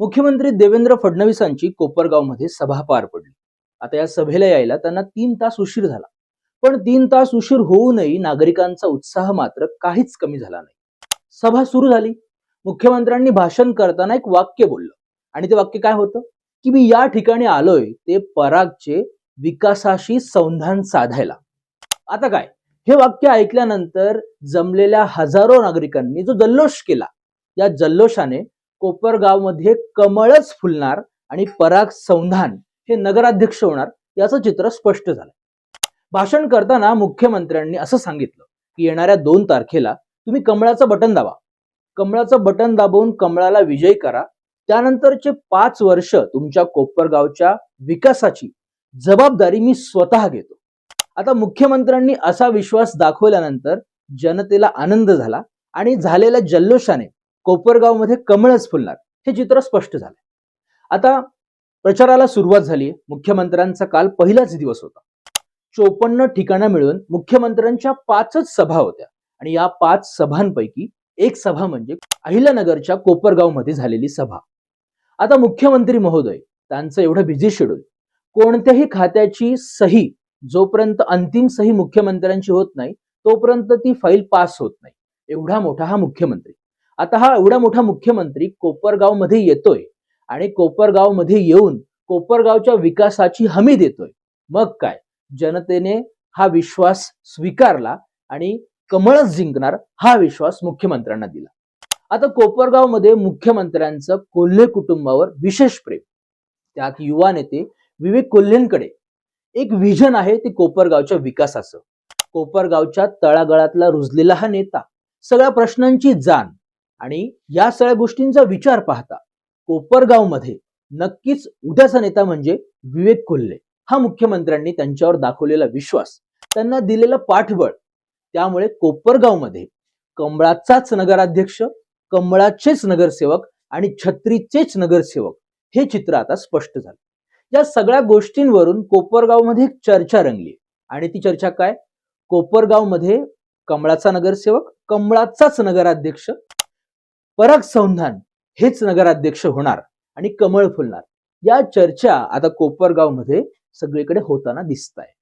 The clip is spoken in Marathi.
मुख्यमंत्री देवेंद्र फडणवीसांची कोपरगावमध्ये सभा पार पडली. आता या सभेला यायला त्यांना तीन तास उशीर झाला. पण तीन तास उशीर होऊनही नागरिकांचा उत्साह मात्र काहीच कमी झाला नाही. सभा सुरू झाली. मुख्यमंत्र्यांनी भाषण करताना एक वाक्य बोललं. आणि ते वाक्य काय होतं? की मी या ठिकाणी आलोय ते परागचे विकासाशी संधान साधायला. आता काय? हे वाक्य ऐकल्यानंतर जमलेल्या हजारो नागरिकांनी जो जल्लोष केला या जल्लोषाने कोपरगावमध्ये कमळच फुलणार आणि पराग संधान हे नगराध्यक्ष होणार याचं चित्र स्पष्ट झालं भाषण करताना मुख्यमंत्र्यांनी असं सांगितलं की येणाऱ्या दोन तारखेला तुम्ही कमळाचं बटन दाबा. कमळाचं बटन दाबवून कमळाला विजयी करा. त्यानंतरचे पाच वर्ष तुमच्या कोपरगावच्या विकासाची जबाबदारी मी स्वतः घेतो. आता मुख्यमंत्र्यांनी असा विश्वास दाखवल्यानंतर जनतेला आनंद झाला आणि झालेल्या जल्लोषाने कोपरगावमध्ये कमळच फुलणार. हे चित्र स्पष्ट झालं आता प्रचाराला सुरुवात झाली मुख्यमंत्र्यांचा काल पहिलाच दिवस होता. चोपन्न ठिकाणं मिळून मुख्यमंत्र्यांच्या पाचच सभा होत्या. आणि या पाच सभांपैकी एक सभा म्हणजे अहिल्यानगरच्या कोपरगावमध्ये झालेली सभा. आता मुख्यमंत्री महोदय त्यांचं एवढं बिझी शेड्यूल कोणत्याही खात्याची सही जोपर्यंत अंतिम सही मुख्यमंत्र्यांची होत नाही तोपर्यंत ती फाईल पास होत नाही. एवढा मोठा हा मुख्यमंत्री. आता हा एवढा मोठा मुख्यमंत्री कोपरगावमध्ये येतोय आणि कोपरगावमध्ये येऊन कोपरगावच्या विकासाची हमी देतोय. मग काय? जनतेने हा विश्वास स्वीकारला आणि कमळच जिंकणार हा विश्वास मुख्यमंत्र्यांना दिला. आता कोपरगावमध्ये मुख्यमंत्र्यांचं कोल्हे कुटुंबावर विशेष प्रेम. त्यात युवा नेते विवेक कोल्हेंकडे एक व्हिजन आहे ते कोपरगावच्या विकासाचं. कोपरगावच्या तळागाळातला रुजलेला हा नेता सगळ्या प्रश्नांची जाण आणि या सगळ्या गोष्टींचा विचार पाहता कोपरगावमध्ये नक्कीच उद्याचा नेता म्हणजे विवेक कोल्हे. हा मुख्यमंत्र्यांनी त्यांच्यावर दाखवलेला विश्वास त्यांना दिलेलं पाठबळ. त्यामुळे कोपरगावमध्ये कमळाचाच नगराध्यक्ष कमळाचेच नगरसेवक आणि छत्रीचेच नगरसेवक हे चित्र आता स्पष्ट झालं. या सगळ्या गोष्टींवरून कोपरगावमध्ये एक चर्चा रंगली आणि ती चर्चा काय? कोपरगावमध्ये कमळाचा नगरसेवक कमळाचाच नगराध्यक्ष परक संधान हेच नगराध्यक्ष होणार आणि कमळ फुलणार. या चर्चा आता कोपरगावमध्ये सगळीकडे होताना दिसत आहे